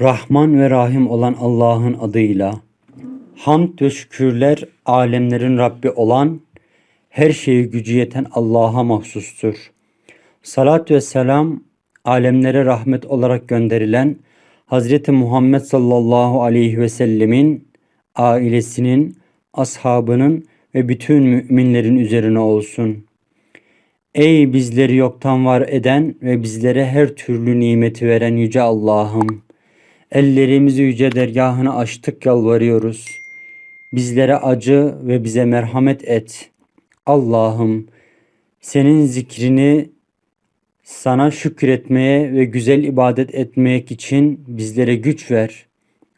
Rahman ve Rahim olan Allah'ın adıyla hamd ve şükürler alemlerin Rabbi olan her şeye gücü yeten Allah'a mahsustur. Salat ve selam alemlere rahmet olarak gönderilen Hazreti Muhammed sallallahu aleyhi ve sellemin ailesinin, ashabının ve bütün müminlerin üzerine olsun. Ey bizleri yoktan var eden ve bizlere her türlü nimeti veren yüce Allah'ım. Ellerimizi yüce dergahına açtık yalvarıyoruz. Bizlere acı ve bize merhamet et. Allah'ım senin zikrini sana şükretmeye ve güzel ibadet etmek için bizlere güç ver.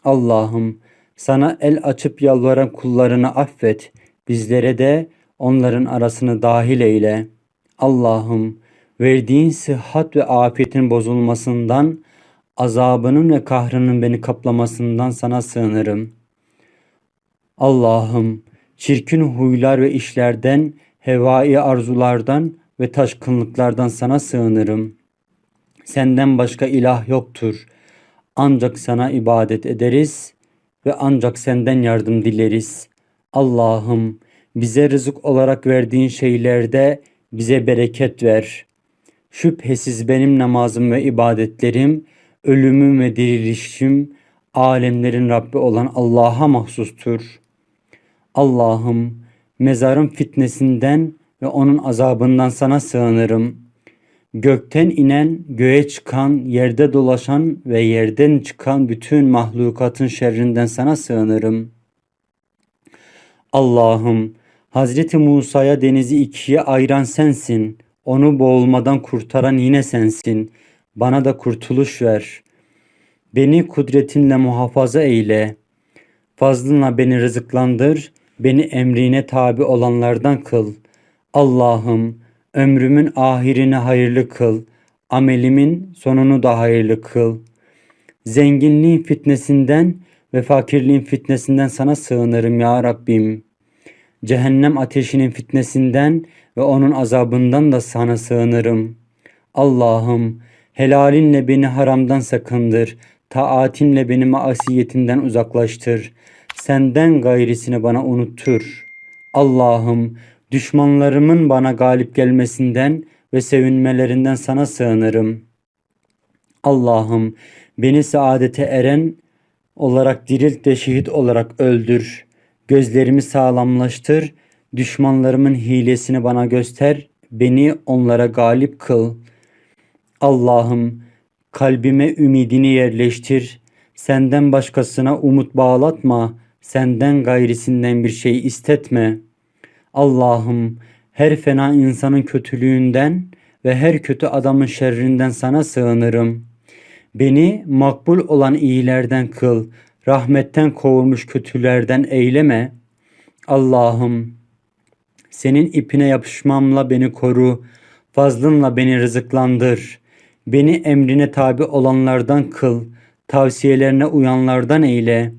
Allah'ım sana el açıp yalvaran kullarını affet. Bizlere de onların arasını dahil eyle. Allah'ım verdiğin sıhhat ve afiyetin bozulmasından, azabının ve kahrının beni kaplamasından sana sığınırım. Allah'ım çirkin huylar ve işlerden, hevai arzulardan ve taşkınlıklardan sana sığınırım. Senden başka ilah yoktur. Ancak sana ibadet ederiz ve ancak senden yardım dileriz. Allah'ım bize rızık olarak verdiğin şeylerde bize bereket ver. Şüphesiz benim namazım ve ibadetlerim, ölümüm ve dirilişim alemlerin Rabbi olan Allah'a mahsustur. Allah'ım mezarın fitnesinden ve onun azabından sana sığınırım. Gökten inen, göğe çıkan, yerde dolaşan ve yerden çıkan bütün mahlukatın şerrinden sana sığınırım. Allah'ım Hazreti Musa'ya denizi ikiye ayıran sensin. Onu boğulmadan kurtaran yine sensin. Bana da kurtuluş ver. Beni kudretinle muhafaza eyle. Fazlınla beni rızıklandır. Beni emrine tabi olanlardan kıl. Allah'ım ömrümün ahirini hayırlı kıl. Amelimin sonunu da hayırlı kıl. Zenginliğin fitnesinden ve fakirliğin fitnesinden sana sığınırım ya Rabbim. Cehennem ateşinin fitnesinden ve onun azabından da sana sığınırım. Allah'ım helalinle beni haramdan sakındır. Taatinle beni maasiyetinden uzaklaştır. Senden gayrisini bana unuttur. Allah'ım düşmanlarımın bana galip gelmesinden ve sevinmelerinden sana sığınırım. Allah'ım beni saadete eren olarak dirilt ve şehit olarak öldür. Gözlerimi sağlamlaştır. Düşmanlarımın hilesini bana göster. Beni onlara galip kıl. Allah'ım kalbime ümidini yerleştir. Senden başkasına umut bağlatma. Senden gayrisinden bir şey istetme. Allah'ım her fena insanın kötülüğünden ve her kötü adamın şerrinden sana sığınırım. Beni makbul olan iyilerden kıl. Rahmetten kovulmuş kötülerden eyleme. Allah'ım senin ipine yapışmamla beni koru. Fazlınla beni rızıklandır. Beni emrine tabi olanlardan kıl. Tavsiyelerine uyanlardan eyle.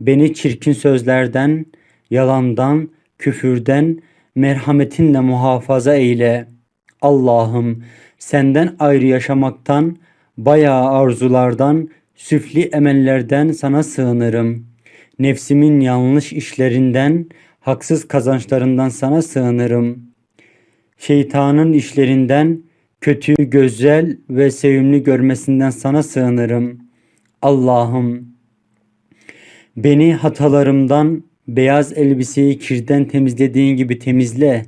Beni çirkin sözlerden, yalandan, küfürden, merhametinle muhafaza eyle. Allah'ım senden ayrı yaşamaktan, bayağı arzulardan, süfli emellerden sana sığınırım. Nefsimin yanlış işlerinden, haksız kazançlarından sana sığınırım. Şeytanın işlerinden, kötü, güzel ve sevimli görmesinden sana sığınırım. Allah'ım beni hatalarımdan, beyaz elbiseyi kirden temizlediğin gibi temizle.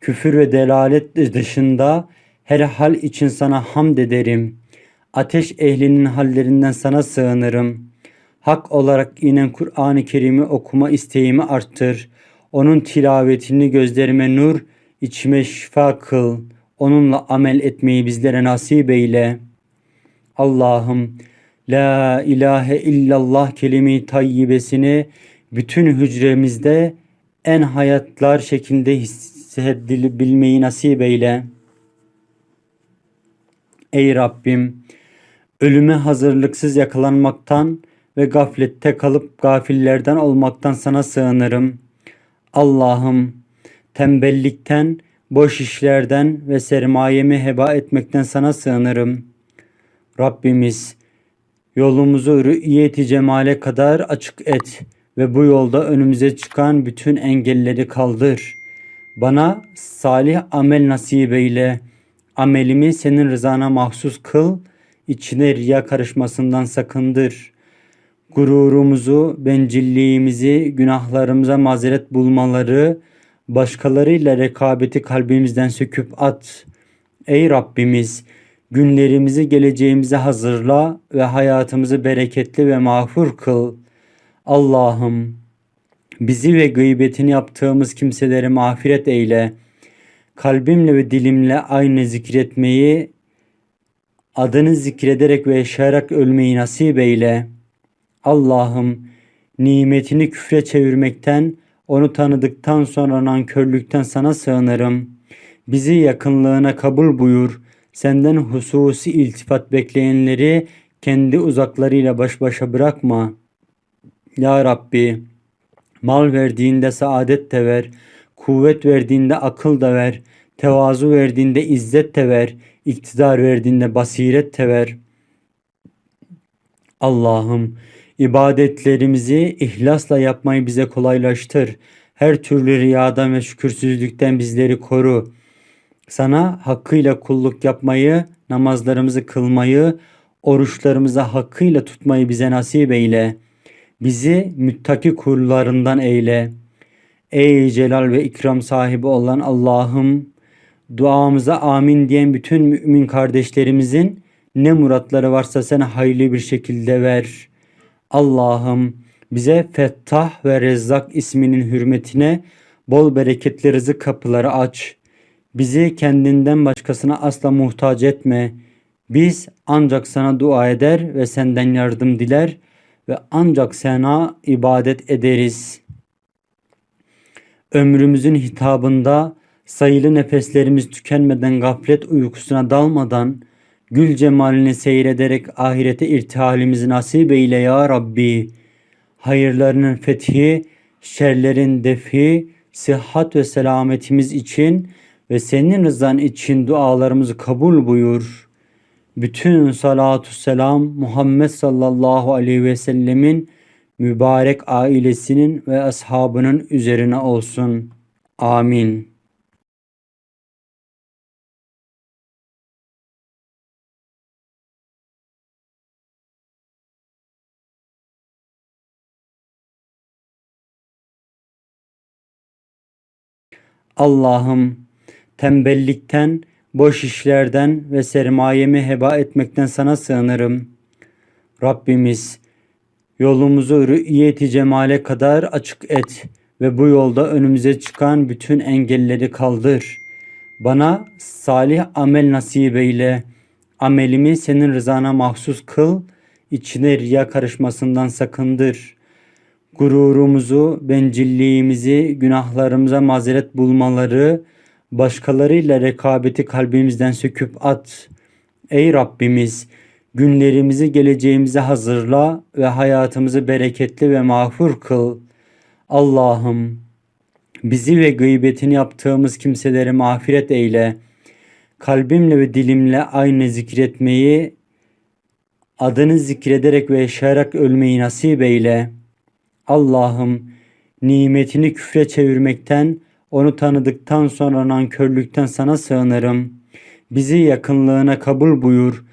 Küfür ve delalet dışında her hal için sana hamd ederim. Ateş ehlinin hallerinden sana sığınırım. Hak olarak inen Kur'an-ı Kerim'i okuma isteğimi arttır. Onun tilavetini gözlerime nur, içime şifa kıl. Onunla amel etmeyi bizlere nasip eyle. Allah'ım La ilahe illallah kelime tayyibesini bütün hücremizde en hayatlar şeklinde hissedilebilmeyi nasip eyle. Ey Rabbim, ölüme hazırlıksız yakalanmaktan ve gaflette kalıp gafillerden olmaktan sana sığınırım. Allah'ım, tembellikten, boş işlerden ve sermayemi heba etmekten sana sığınırım. Rabbimiz, Yolumuzu rü'yeti cemale kadar açık et ve bu yolda önümüze çıkan bütün engelleri kaldır. Bana salih amel nasip eyle. Amelimi senin rızana mahsus kıl. İçine riya karışmasından sakındır. Gururumuzu, bencilliğimizi, günahlarımıza mazeret bulmaları, başkalarıyla rekabeti kalbimizden söküp at. Ey Rabbimiz, günlerimizi geleceğimize hazırla ve hayatımızı bereketli ve mağfur kıl. Allah'ım bizi ve gıybetini yaptığımız kimseleri mağfiret eyle. Kalbimle ve dilimle aynı zikretmeyi, adını zikrederek ve yaşayarak ölmeyi nasip eyle. Allah'ım nimetini küfre çevirmekten, onu tanıdıktan sonra nankörlükten sana sığınırım. Bizi yakınlığına kabul buyur. Senden hususi iltifat bekleyenleri kendi uzaklarıyla baş başa bırakma. Ya Rabbi, mal verdiğinde saadet de ver, kuvvet verdiğinde akıl da ver, tevazu verdiğinde izzet de ver, iktidar verdiğinde basiret de ver. Allah'ım ibadetlerimizi ihlasla yapmayı bize kolaylaştır. Her türlü riyadan ve şükürsüzlükten bizleri koru. Sana hakkıyla kulluk yapmayı, namazlarımızı kılmayı, oruçlarımızı hakkıyla tutmayı bize nasip eyle. Bizi müttaki kullarından eyle. Ey celal ve ikram sahibi olan Allah'ım, duamıza amin diyen bütün mümin kardeşlerimizin ne muratları varsa sen hayırlı bir şekilde ver. Allah'ım bize Fettah ve Rezzak isminin hürmetine bol bereketli rızık kapıları aç. Bizi kendinden başkasına asla muhtaç etme. Biz ancak sana dua eder ve senden yardım diler ve ancak sana ibadet ederiz. Ömrümüzün hitabında sayılı nefeslerimiz tükenmeden gaflet uykusuna dalmadan gül cemalini seyrederek ahirete irtihalimizi nasip eyle ya Rabbi. Hayırlarının fethi, şerlerin defi, sıhhat ve selametimiz için ve senin rızan için dualarımızı kabul buyur. Bütün salatu selam Muhammed sallallahu aleyhi ve sellemin mübarek ailesinin ve ashabının üzerine olsun. Amin. Allah'ım tembellikten, boş işlerden ve sermayemi heba etmekten sana sığınırım. Rabbimiz yolumuzu rü'yeti cemale kadar açık et ve bu yolda önümüze çıkan bütün engelleri kaldır. Bana salih amel nasip eyle. Amelimi senin rızana mahsus kıl. İçine riya karışmasından sakındır.'' Gururumuzu, bencilliğimizi, günahlarımıza mazeret bulmaları, başkalarıyla rekabeti kalbimizden söküp at. Ey Rabbimiz, günlerimizi geleceğimize hazırla ve hayatımızı bereketli ve mağfur kıl. Allah'ım, bizi ve gıybetini yaptığımız kimseleri mağfiret eyle. Kalbimle ve dilimle aynı zikretmeyi, adını zikrederek ve yaşayarak ölmeyi nasip eyle.'' Allah'ım nimetini küfre çevirmekten, onu tanıdıktan sonra nankörlükten sana sığınırım. Bizi yakınlığına kabul buyur.